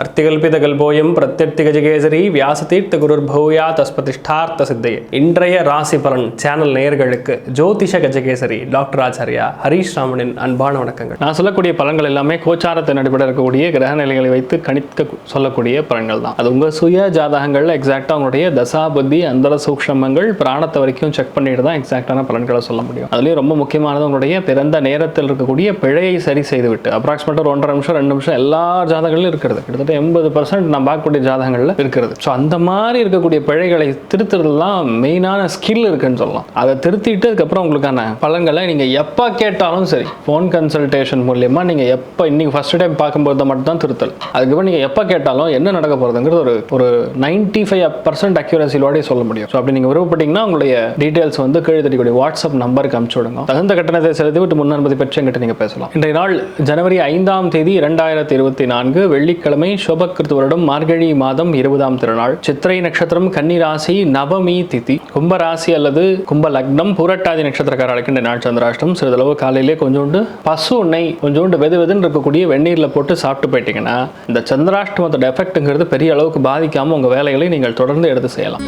அர்த்திகல்பிதகல்போயம் பிரத்யர்த்திகஜகேசரி வியாசதீர்த்த குருர் பௌயா தஸ்பதிஷ்டார்த்த சித்தையே இன்றைய ராசி பலன் சேனல் நேயர்களுக்கு ஜோதிஷ கஜகேசரி டாக்டர் ஆச்சாரியா ஹரீஷ் ராமனின் அன்பான வணக்கங்கள். நான் சொல்லக்கூடிய பலன்கள் எல்லாமே கோச்சாரத்தின் அடிப்படையில் இருக்கக்கூடிய கிரக நிலைகளை வைத்து கணிக்க சொல்லக்கூடிய பலன்கள் தான். அது உங்கள் சுய ஜாதகங்களில் எக்ஸாக்டாக உங்களுடைய தசா புத்தி அந்தர சூக்ஷமங்கள் பிராணத்தை வரைக்கும் செக் பண்ணிட்டு தான் எக்ஸாக்டான பலன்களை சொல்ல முடியும். அதுலேயும் ரொம்ப முக்கியமானது உங்களுடைய பிறந்த நேரத்தில் இருக்கக்கூடிய பிழையை சரி செய்துவிட்டு அப்ராக்சிமேட்டாக ஒரு ஒன்றரை நிமிஷம் ரெண்டு நிமிஷம் எல்லா ஜாதகங்களும் இருக்கிறது. கிட்டத்தட்ட எண்பது பர்சன்ட் நான் பார்க்கக்கூடிய ஜாதகங்களில் இருக்கிறது. ஸோ அந்த மாதிரி இருக்கக்கூடிய பிழைகளை திருத்துறதுலாம் மெயினான ஸ்கில் இருக்குன்னு சொல்லலாம். அதை திருத்திட்டு அதுக்கப்புறம் உங்களுக்கான பலன்களை நீங்கள் எப்போ கேட்டாலும் சரி ஃபோன் கன்சல்டேஷன் மூலியமாக நீங்கள் எப்போ இன்னைக்கு ஃபர்ஸ்ட் டைம் பார்க்கும்போது மட்டும் தான் திருத்தல். அதுக்கப்புறம் நீங்கள் எப்போ கேட்டாலும் என்ன நடக்க போகிறதுங்கிறது ஒரு ஒரு நைன்டி ஃபைவ் பர்சன்ட் அக்யூரசியோடய சொல்ல முடியும். ஸோ அப்படி நீங்கள் விருப்பப்பட்டீங்கன்னா உங்களுடைய டீட்டெயில்ஸ் வந்து கீழே தெரியக்கூடிய வாட்ஸ்அப் நம்பருக்கு அனுப்பிச்சு விடுங்க. தகுந்த கட்டணத்தை செலுத்தி விட்டு முன் அனுமதி எங்கிட்ட நீங்கள் பேசலாம். இன்றைய நாள் ஜனவரி ஐந்தாம் தேதி இரண்டாயிரத்தி இருபத்தி நான்கு வெள்ளிக்கிழமை சுபகிருத்து வருடம் மார்கழி மாதம் இருபதாம் திருநாள். சித்திரை நட்சத்திரம் கன்னி ராசி நவமி திதி. கும்பராசி அல்லது கும்ப லக்னம் பூரட்டாதி நட்சத்திரக்காரர்களுக்கு இந்த நாள் சந்திராஷ்டம். சிறிதளவு காலையிலே கொஞ்சோண்டு பசு எண்ணெய் கொஞ்சோண்டு வெது வெதுன்னு இருக்கக்கூடிய வெந்நீரில் போட்டு சாப்பிட்டு போயிட்டீங்கன்னா இந்த சந்திராஷ்டமத்தோட எஃபெக்ட்டுங்கிறது பெரிய அளவுக்கு பாதிக்காமல் உங்கள் வேலைகளை நீங்கள் தொடர்ந்து எடுத்து செய்யலாம்.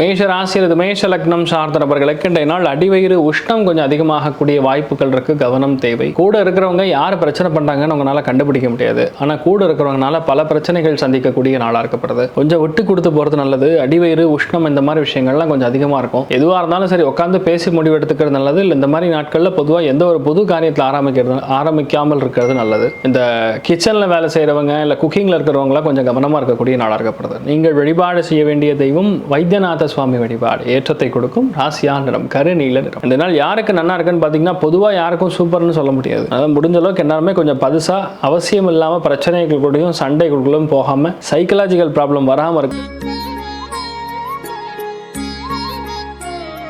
மேஷ ராசி அல்லது மேஷ லக்னம் சார்ந்த நபர்களுக்கு இன்றைய நாள் அடிவயிறு உஷ்ணம் கொஞ்சம் அதிகமாகக்கூடிய வாய்ப்புகள் இருக்கு. கவனம் தேவை. கூட இருக்கிறவங்க யார் பிரச்சனை பண்றாங்கன்னு உங்களால கண்டுபிடிக்க முடியாது. ஆனா கூட இருக்கிறவங்கனால பல பிரச்சனைகள் சந்திக்கக்கூடிய நாளா இருக்கப்படுது கொஞ்சம் விட்டு கொடுத்து போறது நல்லது. அடிவயிறு உஷ்ணம் இந்த மாதிரி விஷயங்கள்லாம் கொஞ்சம் அதிகமா இருக்கும். எதுவா இருந்தாலும் சரி உட்காந்து பேசி முடிவு எடுத்துக்கிறது நல்லது. இல்லை இந்த மாதிரி நாட்கள்ல பொதுவாக எந்த ஒரு புது காரியத்தில் ஆரம்பிக்கிறது ஆரம்பிக்காமல் இருக்கிறது நல்லது. இந்த கிச்சன்ல வேலை செய்யறவங்க இல்லை குக்கிங்ல இருக்கிறவங்களாம் கொஞ்சம் கவனமா இருக்கக்கூடிய நாளா இருக்கப்படுது நீங்கள் வழிபாடு செய்ய வேண்டிய தெய்வம் வைத்தியநாத சுவாமி வழிபாடு ஏற்றத்தை கொடுக்கும் ராசியா நிறம் கருநீல நிறம். இந்த நாள் யாருக்கு நன்னா இருக்குன்னு பார்த்தீங்கன்னா பொதுவாக யாருக்கும் சூப்பர்னு சொல்ல முடியாது. அதாவது முடிஞ்ச அளவுக்கு எல்லாருமே கொஞ்சம் பதுசாக அவசியம் இல்லாமல் பிரச்சனைகள் கூடயும் சண்டைகளுக்குள்ளும் போகாமல் சைக்கலாஜிக்கல் ப்ராப்ளம் வராமல் இருக்கு.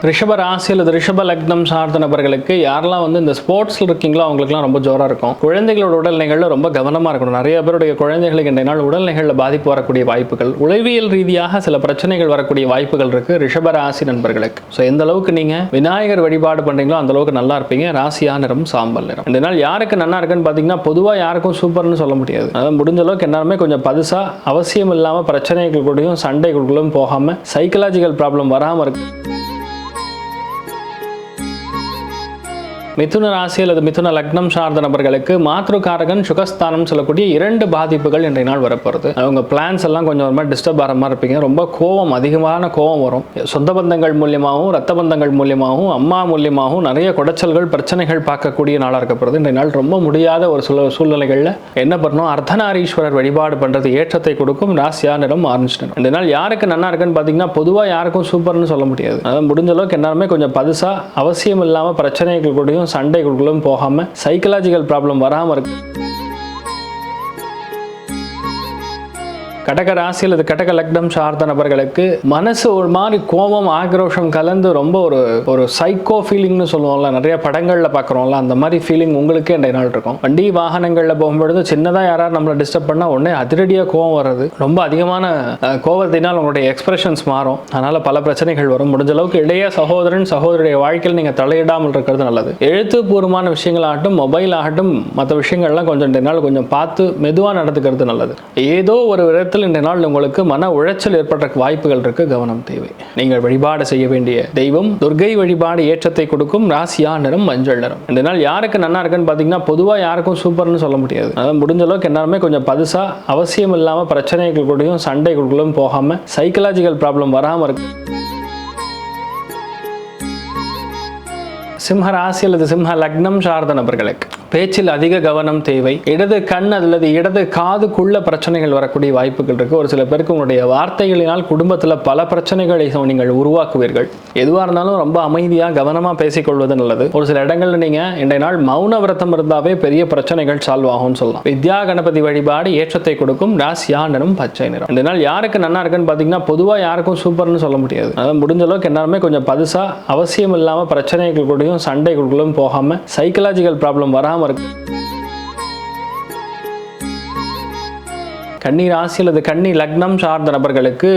ரிஷப ராசி அல்லது ரிஷப லக்னம் சார்ந்த நபர்களுக்கு யாரெல்லாம் வந்து இந்த ஸ்போர்ட்ஸில் இருக்கீங்களோ அவங்களுக்குலாம் ரொம்ப ஜோராக இருக்கும். குழந்தைகளோட உடல்நிலைகளில் ரொம்ப கவனமாக இருக்கணும். நிறைய பேருடைய குழந்தைகளுக்கு இன்றைய நாள் உடல்நிலைகளில் பாதிப்பு வரக்கூடிய வாய்ப்புகள். உளவியல் ரீதியாக சில பிரச்சனைகள் வரக்கூடிய வாய்ப்புகள் இருக்குது ரிஷப ராசி நண்பர்களுக்கு. ஸோ எந்த அளவுக்கு நீங்கள் விநாயகர் வழிபாடு பண்ணுறீங்களோ அந்த அளவுக்கு நல்லா இருப்பீங்க. ராசியா நிறம் சாம்பல் நிறம். இந்த நாள் யாருக்கு நல்லா இருக்குன்னு பார்த்தீங்கன்னா பொதுவாக யாருக்கும் சூப்பர்னு சொல்ல முடியாது. அதாவது முடிஞ்ச அளவுக்கு எல்லாருமே கொஞ்சம் பதுசாக அவசியம் இல்லாமல் பிரச்சனைகள் கூடயும் சண்டைகளுக்குள்ளும் போகாமல் சைக்கலாஜிக்கல் ப்ராப்ளம் வராமல் இருக்குது மிதுன ராசி அல்லது மிதுன லக்னம் சார்ந்த நபர்களுக்கு மாத்ருகாரகன் சுகஸ்தானம் சொல்லக்கூடிய இரண்டு பாதிப்புகள் இன்றைய நாள் வரப்போகிறது அவங்க பிளான்ஸ் எல்லாம் கொஞ்சம் ஒரு மாதிரி டிஸ்டர்ப் ஆகிற மாதிரி இருப்பீங்க. ரொம்ப கோவம் அதிகமான கோவம் வரும். சொந்த பந்தங்கள் மூலியமாகவும் ரத்த பந்தங்கள் மூலியமாகவும் அம்மா மூலியமாகவும் நிறைய குடைச்சல்கள் பிரச்சனைகள் பார்க்கக்கூடிய நாளாக இருக்கப்படுறது இன்றைய நாள் ரொம்ப முடியாத ஒரு சில சூழ்நிலைகளில் என்ன பண்ணணும்? அர்த்தநாரீஸ்வரர் வழிபாடு பண்ணுறது ஏற்றத்தை கொடுக்கும். ராசியா நிறம் ஆரஞ்சு நிறம் இந்த நாள் யாருக்கு நல்லா இருக்குன்னு பார்த்தீங்கன்னா பொதுவாக யாருக்கும் சூப்பர்னு சொல்ல முடியாது. அதாவது முடிஞ்ச அளவுக்கு எல்லாருமே கொஞ்சம் பதுசாக அவசியம் இல்லாமல் பிரச்சனைகள் கூடயும் சண்டைகளுக்குள்ளும் போகாமல் சைக்கலாஜிக்கல் ப்ராப்ளம் வராமல் இருக்கு கடக ராசி அல்லது கடக லக்னம் சார்ந்த நபர்களுக்கு மனசு ஒரு மாதிரி கோபம் ஆக்ரோஷம் கலந்து ரொம்ப ஒரு ஒரு சைக்கோ ஃபீலிங்னு சொல்லுவோம்ல நிறைய படங்களில் பார்க்குறோம்ல அந்த மாதிரி ஃபீலிங் உங்களுக்கே இன்றைய நாள் இருக்கும். வண்டி வாகனங்களில் போகும்பொழுது சின்னதாக யாராவது நம்மளை டிஸ்டர்ப் பண்ணால் உடனே அதிரடியாக கோவம் வர்றது. ரொம்ப அதிகமான கோபத்தினால் உங்களுடைய எக்ஸ்பிரஷன்ஸ் மாறும். அதனால் பல பிரச்சனைகள் வரும். முடிஞ்ச அளவுக்கு இளைய சகோதரன் சகோதரியுடைய வாழ்க்கையில் நீங்கள் தலையிடாமல் இருக்கிறது நல்லது. எழுத்துப்பூர்வமான விஷயங்கள் ஆகட்டும் மொபைல் ஆகட்டும் மற்ற விஷயங்கள்லாம் கொஞ்சம் இன்றைய நாள் கொஞ்சம் பார்த்து மெதுவாக நடந்துக்கிறது நல்லது. ஏதோ ஒரு விதத்தில் இன்றைய நாள் உங்களுக்கு மன உளைச்சல் ஏற்படுற வாய்ப்புகள் இருக்கு கவனம் தேவை. நீங்கள் வழிபாடு செய்ய வேண்டிய தெய்வம் துர்கை வழிபாடு ஏற்றத்தை கொடுக்கும் ராசியா நிறம் மஞ்சள் நிறம். இந்த நாள் யாருக்கு நல்லா இருக்குன்னு பார்த்தீங்கன்னா பொதுவாக யாருக்கும் சூப்பர்னு சொல்ல முடியாது. அதாவது முடிஞ்ச அளவுக்கு எல்லாருமே கொஞ்சம் பதுசா அவசியம் இல்லாமல் பிரச்சனைகள் கூடயும் சண்டைகளுக்குள்ளும் போகாமல் சைக்கலாஜிக்கல் ப்ராப்ளம் வராமல் இருக்கு சிம்ம ராசி அல்லது சிம்ம லக்னம் சார்ந்த நபர்களுக்கு பேச்சில் அதிக கவனம் தேவை. இடது கண் அல்லது இடது காதுக்குள்ள பிரச்சனைகள் வரக்கூடிய வாய்ப்புகள் இருக்கு. ஒரு சில பேருக்கு உங்களுடைய வார்த்தைகளினால் குடும்பத்தில் பல பிரச்சனைகளை நீங்கள் உருவாக்குவீர்கள். எதுவாக இருந்தாலும் ரொம்ப அமைதியாக கவனமாக பேசிக்கொள்வது நல்லது. ஒரு சில இடங்கள்ல நீங்கள் இன்றைய நாள் மௌன விரதம் இருந்தாவே பெரிய பிரச்சனைகள் சால்வ் ஆகும்னு சொல்லலாம். வித்யா கணபதி வழிபாடு ஏற்றத்தை கொடுக்கும் ராசி ஆண்டனும் பச்சை நிறம். இந்த நாள் யாருக்கு நல்லா இருக்குன்னு பார்த்தீங்கன்னா பொதுவாக யாருக்கும் சூப்பர்னு சொல்ல முடியாது. அதாவது முடிஞ்ச அளவுக்கு எல்லாருமே கொஞ்சம் பதுசாக அவசியம் இல்லாமல் பிரச்சனைகள் கூடயும் சண்டைகளுக்குள்ளும் போகாமல் சைக்கலாஜிக்கல் ப்ராப்ளம் வராமல் இருக்கு கன்னி ராசி அல்லது கன்னி லக்னம் சார்ந்த நபர்களுக்கு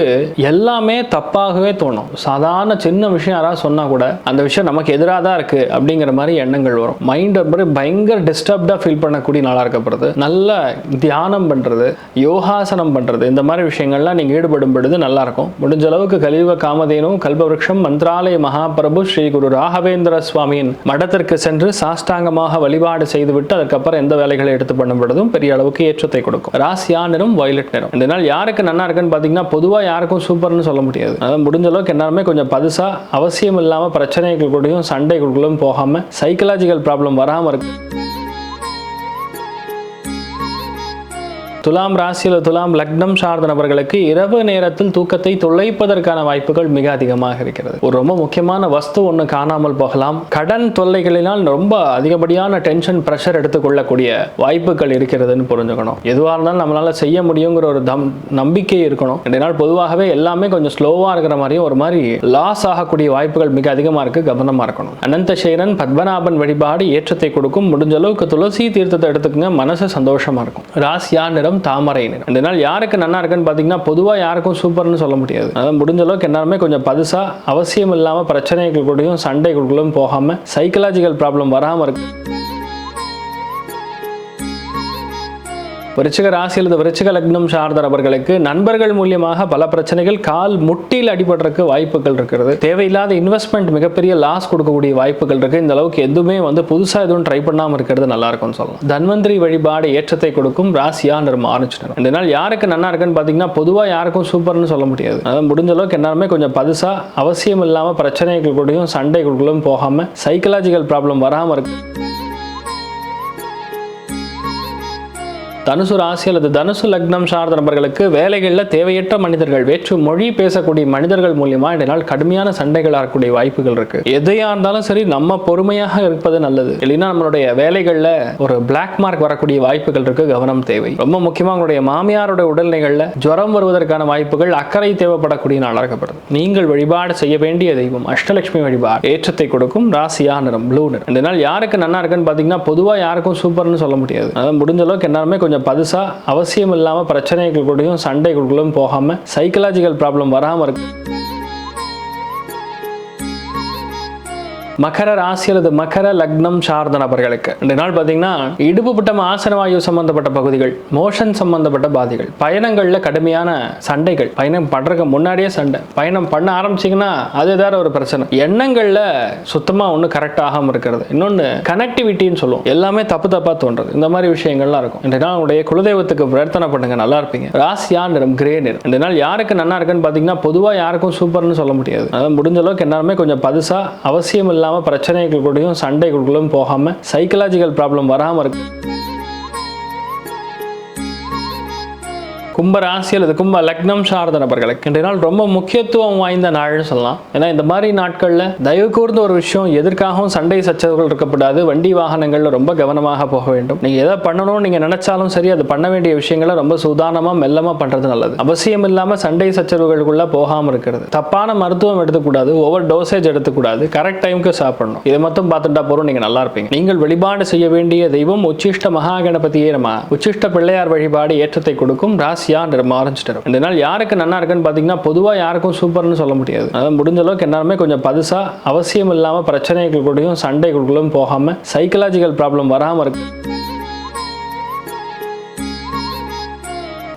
எல்லாமே தப்பாகவே தோணும். சாதாரண சின்ன விஷயம் யாராவது சொன்னா கூட அந்த விஷயம் நமக்கு எதிராக தான் இருக்கு அப்படிங்கிற மாதிரி எண்ணங்கள் வரும். மைண்ட் ஒரு பயங்கர டிஸ்டர்ப்டாக ஃபீல் பண்ணக்கூடிய நாளாக இருக்கப்படுது நல்ல தியானம் பண்றது யோகாசனம் பண்றது இந்த மாதிரி விஷயங்கள்லாம் நீங்க ஈடுபடும் பொழுது நல்லா இருக்கும். முடிஞ்ச அளவுக்கு கலியுக காமதேனும் கல்பவருஷம் மந்திராலய மகாபிரபு ஸ்ரீ குரு ராகவேந்திர சுவாமியின் மடத்திற்கு சென்று சாஷ்டாங்கமாக வழிபாடு செய்துவிட்டு அதுக்கப்புறம் எந்த வேலைகளை எடுத்து பண்ணும் பொழுதும் பெரிய அளவுக்கு ஏற்றத்தை கொடுக்கும். ராசியானரும் வயலட் நிறம். இந்த நாள் யாருக்கு நல்லா இருக்குன்னு பார்த்தீங்கன்னா பொதுவாக யாருக்கும் சூப்பர்னு சொல்ல முடியாது. அதான் முடிஞ்ச அளவுக்கு எல்லாருமே கொஞ்சம் பதுசாக அவசியம் இல்லாமல் பிரச்சனைகள் கூடயும் சண்டைகளுக்குள்ளும் போகாமல் சைக்கலாஜிக்கல் ப்ராப்ளம் வராமல் இருக்குது துலாம் ராசியில் துலாம் லக்னம் சார்ந்த நபர்களுக்கு இரவு நேரத்தில் தூக்கத்தை தொலைப்பதற்கான வாய்ப்புகள் மிக அதிகமாக இருக்கிறது. ஒரு ரொம்ப முக்கியமான வஸ்து ஒன்று காணாமல் போகலாம். கடன் தொல்லைகளினால் ரொம்ப அதிகப்படியான டென்ஷன் ப்ரெஷர் எடுத்துக்கொள்ளக்கூடிய வாய்ப்புகள் இருக்கிறதுன்னு புரிஞ்சுக்கணும். எதுவாக இருந்தாலும் நம்மளால செய்ய முடியுங்கிற ஒரு தம் நம்பிக்கை இருக்கணும். ரெண்டு நாள் பொதுவாகவே எல்லாமே கொஞ்சம் ஸ்லோவாக இருக்கிற மாதிரியும் ஒரு மாதிரி லாஸ் ஆகக்கூடிய வாய்ப்புகள் மிக அதிகமாக இருக்கு. கவனமாக இருக்கணும். அனந்த சேரன் பத்மநாபன் வழிபாடு ஏற்றத்தை கொடுக்கும். முடிஞ்ச அளவுக்கு துளசி தீர்த்தத்தை எடுத்துக்கங்க. மனசு சந்தோஷமா இருக்கும். ராசியா நிறம் தாமரை. நிறம் இந்த நாள் யாருக்கு நல்லா இருக்குன்னு பார்த்தீங்கன்னா பொதுவாக யாருக்கும் சூப்பர்னு சொல்ல முடியாது. அதான் முடிஞ்ச அளவுக்கு எல்லாருமே கொஞ்சம் பதுசாக அவசியம் இல்லாமல் பிரச்சனைகள் கூடயும் சண்டைகளுக்குள்ளும் போகாமல் சைக்கலாஜிக்கல் ப்ராப்ளம் வராமல் இருக்கு விருச்சிக ராசி அல்லது விருச்சிக லக்னம் சார்ந்த நபர்களுக்கு நண்பர்கள் மூலியமாக பல பிரச்சனைகள் கால் முட்டியில் அடிபடுறதுக்கு வாய்ப்புகள் இருக்கிறது. தேவையில்லாத இன்வெஸ்ட்மெண்ட் மிகப்பெரிய லாஸ் கொடுக்கக்கூடிய வாய்ப்புகள் இருக்கு. இந்த அளவுக்கு எதுவுமே வந்து புதுசாக எதுவும் ட்ரை பண்ணாமல் இருக்கிறது நல்லா இருக்கும்னு சொல்லலாம். தன்வந்திரி வழிபாடு ஏற்றத்தை கொடுக்கும் ராசியா நம்ம ஆரம்பிச்சிடணும் இந்த நாள் யாருக்கு நல்லா இருக்குன்னு பார்த்தீங்கன்னா பொதுவாக யாருக்கும் சூப்பர்னு சொல்ல முடியாது. அதாவது முடிஞ்ச அளவுக்கு எல்லாருமே கொஞ்சம் பதுசாக அவசியம் இல்லாமல் பிரச்சனைகள் கூடயும் சண்டைகளுக்குள்ளும் போகாமல் சைக்கலாஜிக்கல் ப்ராப்ளம் வராமல் இருக்கு. தனுசு ராசி அல்லது தனுசு லக்னம் சார்ந்த நபர்களுக்கு வேலைகளில் தேவையற்ற மனிதர்கள் வேற்று மொழி பேசக்கூடிய மனிதர்கள் மூலியமா இதனால் கடுமையான சண்டைகள் ஆகக்கூடிய வாய்ப்புகள் இருக்கு. எதையா இருந்தாலும் சரி நம்ம பொறுமையாக இருப்பது நல்லது. இல்லைன்னா நம்மளுடைய வேலைகளில் ஒரு பிளாக் மார்க் வரக்கூடிய வாய்ப்புகள் இருக்கு கவனம் தேவை. ரொம்ப முக்கியமாக உங்களுடைய மாமியாருடைய உடல்நிலைகளில் ஜுரம் வருவதற்கான வாய்ப்புகள் அக்கறை தேவைப்படக்கூடிய நாளாக இருக்கப்படுது நீங்கள் வழிபாடு செய்ய வேண்டிய தெய்வம் அஷ்டலட்சுமி வழிபாடு ஏற்றத்தை கொடுக்கும் ராசியா நிறம் ப்ளூ நிறம். இந்த நாள் யாருக்கு நல்லா இருக்குன்னு பார்த்தீங்கன்னா பொதுவாக யாருக்கும் சூப்பர்னு சொல்ல முடியாது. அதாவது முடிஞ்ச அளவுக்கு எல்லாருமே கொஞ்சம் பதுசா அவசியம் இல்லாமல் பிரச்சனைகள் கூடயும் சண்டைகளுக்குள்ளும் போகாம சைக்கலாஜிக்கல் ப்ராப்ளம் வராமல் இருக்கு மகர ராசி அல்லது மகர லக்னம் சார்ந்த நபர்களுக்கு. ரெண்டு நாள் பார்த்தீங்கன்னா இடுப்புப்பட்டம் ஆசனவாயு சம்பந்தப்பட்ட பகுதிகள் மோஷன் சம்பந்தப்பட்ட பாதிகள் பயணங்களில் கடுமையான சண்டைகள் பயணம் பண்றதுக்கு முன்னாடியே சண்டை பயணம் பண்ண ஆரம்பிச்சிங்கன்னா அது ஏதாவது ஒரு பிரச்சனை. எண்ணங்களில் சுத்தமாக ஒன்று கரெக்ட் ஆகாமல் இருக்கிறது. இன்னொன்று கனெக்டிவிட்டின்னு சொல்லுவோம். எல்லாமே தப்பு தப்பாக தோன்றது இந்த மாதிரி விஷயங்கள்லாம் இருக்கும். ரெண்டு நாள் உடைய குலதெய்வத்துக்கு பிரார்த்தனை பண்ணுங்க நல்லா இருப்பீங்க. ராசியா நிறம் கிரே நிறம். இந்த நாள் யாருக்கு நல்லா இருக்குன்னு பார்த்தீங்கன்னா பொதுவாக யாருக்கும் சூப்பர்னு சொல்ல முடியாது. அதான் முடிஞ்ச அளவுக்கு எல்லாருமே கொஞ்சம் பதுசா அவசியம் இல்லாமல் பிரச்சனைகள் கூடயும் சண்டைகளுக்குள்ளும் போகாமல் சைக்கலாஜிக்கல் ப்ராப்ளம் வராமல் இருக்குது கும்ப ராசி அல்லது கும்ப லக்னம் சார்ந்த நபர்களுக்கு இன்றைய நாள் ரொம்ப முக்கியத்துவம் வாய்ந்த நாள்னு சொல்லலாம். ஏன்னா இந்த மாதிரி நாட்களில் தயவு கூர்ந்த ஒரு விஷயம் எதற்காகவும் சண்டை சச்சரவுகள் இருக்கக்கூடாது வண்டி வாகனங்களில் ரொம்ப கவனமாக போக வேண்டும். நீங்கள் எதை பண்ணணும்னு நீங்கள் நினைச்சாலும் சரி அது பண்ண வேண்டிய விஷயங்களை ரொம்ப சூதானமாக மெல்லமாக பண்ணுறது நல்லது. அவசியம் இல்லாமல் சண்டை சச்சரவுகளுக்குள்ளே போகாமல் இருக்கிறது. தப்பான மருத்துவம் எடுத்துக்கூடாது. ஓவர் டோசேஜ் எடுத்துக்கூடாது. கரெக்ட் டைமுக்கு சாப்பிடணும். இதை மட்டும் பார்த்துட்டா போகிறோம் நீங்கள் நல்லா இருப்பீங்க. நீங்கள் வழிபாடு செய்ய வேண்டிய தெய்வம் உச்சிஷ்ட மகா கணபதியே நம்ம உச்சிஷ்ட பிள்ளையார் வழிபாடு ஏற்றத்தை கொடுக்கும். ராசி நிறம் ஆரஞ்சு இந்த நாள் யாருக்கு நல்லா இருக்குன்னு பார்த்தீங்கன்னா பொதுவாக யாருக்கும் சூப்பர்னு சொல்ல முடியாது. அதான் முடிஞ்ச அளவுக்கு எல்லாருமே கொஞ்சம் பதுசாக அவசியம் இல்லாமல் பிரச்சனைகள் கூடயும் சண்டைகளுக்குள்ளும் போகாம சைக்கலாஜிக்கல் ப்ராப்ளம் வராமல் இருக்கு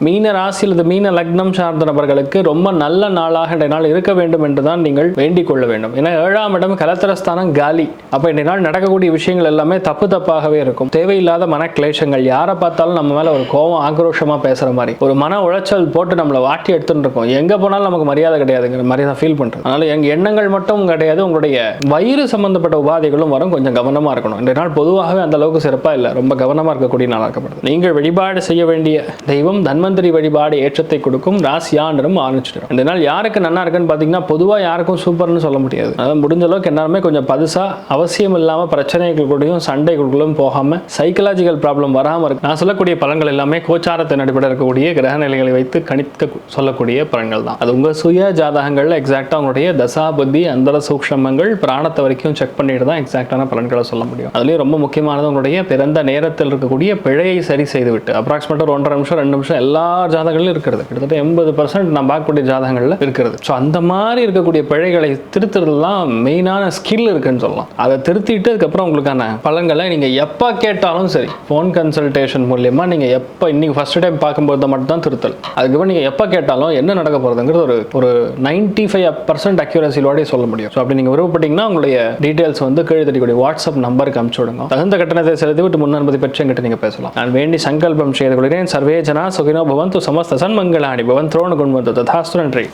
மீன ராசி அல்லது மீன லக்னம் சார்ந்த நபர்களுக்கு ரொம்ப நல்ல நாளாக இன்றைய நாள் இருக்க வேண்டும் என்று தான் நீங்கள் வேண்டிக் கொள்ள வேண்டும். ஏன்னா ஏழாம் இடம் கலத்திரஸ்தானம் காலி. அப்போ இன்றைய நாள் நடக்கக்கூடிய விஷயங்கள் எல்லாமே தப்பு தப்பாகவே இருக்கும். தேவையில்லாத மன கிளேசங்கள். யாரை பார்த்தாலும் நம்ம மேல ஒரு கோவம் ஆக்ரோஷமா பேசுற மாதிரி. ஒரு மன உளைச்சல் போட்டு நம்மளை வாட்டி எடுத்துட்டு இருக்கோம். எங்க போனாலும் நமக்கு மரியாதை கிடையாதுங்கிற மாதிரி தான் ஃபீல் பண்றோம். அதனால எங்க எண்ணங்கள் மட்டும் கிடையாது உங்களுடைய வயிறு சம்பந்தப்பட்ட உபாதைகளும் வரும். கொஞ்சம் கவனமா இருக்கணும். இன்றைய நாள் பொதுவாகவே அந்த அளவுக்கு சிறப்பா இல்லை. ரொம்ப கவனமா இருக்கக்கூடிய நாளாக நீங்கள் வழிபாடு செய்ய வேண்டிய தெய்வம் தன்வந்திரி வழிபாடு ஏற்றத்தை கொடுக்கும் ராசியா நிறம் ஆரஞ்சு இந்த நாள் யாருக்கு நல்லா இருக்குன்னு பார்த்தீங்கன்னா பொதுவாக யாருக்கும் சூப்பர்னு சொல்ல முடியாது. அதான் முடிஞ்ச அளவுக்கு எல்லாருமே கொஞ்சம் பதுசாக அவசியம் இல்லாமல் பிரச்சனைகள் கூடயும் சண்டைகளுக்குள்ளும் போகாமல் சைக்கலாஜிக்கல் ப்ராப்ளம் வராமல் இருக்கு நான் சொல்லக்கூடிய பலன்கள் எல்லாமே கோச்சாரத்தின் அடிப்படையில் இருக்கக்கூடிய கிரக நிலைகளை வைத்து கணிக்க சொல்லக்கூடிய பலன்கள் தான். அது உங்கள் சுய ஜாதகங்களில் எக்ஸாக்டாக உங்களுடைய தசா புத்தி அந்தர சூக்ஷமங்கள் பிராணத்தை வரைக்கும் செக் பண்ணிட்டு தான் எக்ஸாக்டான பலன்களை சொல்ல முடியும். அதுலேயும் ரொம்ப முக்கியமானது உங்களுடைய பிறந்த நேரத்தில் இருக்கக்கூடிய பிழையை சரி செய்துவிட்டு அப்ராக்சிமேட்டாக ஒரு ஒன்றரை நிமிஷம் ரெண்டு நிமிஷம் எல்லா எல்லா ஜாதகங்களும் இருக்கிறது. கிட்டத்தட்ட எண்பது பர்சன்ட் நான் பார்க்கக்கூடிய ஜாதகங்களில் இருக்கிறது. ஸோ அந்த மாதிரி இருக்கக்கூடிய பிழைகளை திருத்துறதுலாம் மெயினான ஸ்கில் இருக்குன்னு சொல்லலாம். அதை திருத்திட்டு அதுக்கப்புறம் உங்களுக்கான பலன்களை நீங்கள் எப்போ கேட்டாலும் சரி ஃபோன் கன்சல்டேஷன் மூலியமாக நீங்கள் எப்போ இன்னைக்கு ஃபர்ஸ்ட் டைம் பார்க்கும்போது மட்டும் தான் திருத்தல். அதுக்கப்புறம் நீங்கள் எப்போ கேட்டாலும் என்ன நடக்க போகிறதுங்கிறது ஒரு ஒரு நைன்டி ஃபைவ் பர்சன்ட் அக்யூரஸிலோடய சொல்ல முடியும். ஸோ அப்படி நீங்கள் விருப்பப்பட்டீங்கன்னா உங்களுடைய டீட்டெயில்ஸ் வந்து கீழே தட்டிக்கூடிய வாட்ஸ்அப் நம்பருக்கு அனுப்பிச்சு விடுங்க. தகுந்த கட்டணத்தை செலுத்தி விட்டு முன் அனுமதி பெற்று என்கிட்ட நீங்கள் பேசலாம். நான் வேண்டி சங்கல்பம் செய்து கொள்கிறேன். சர்வே ஜனா சுகினோ ಭವಂತು ಸಮಸ್ತ ಸನ್ಮಂಗಳಾಣಿ ಭವಂತ್ರೋಣ ಗುಣವಂತ ತಥಾಸ್ತು ನಡ್ರಿ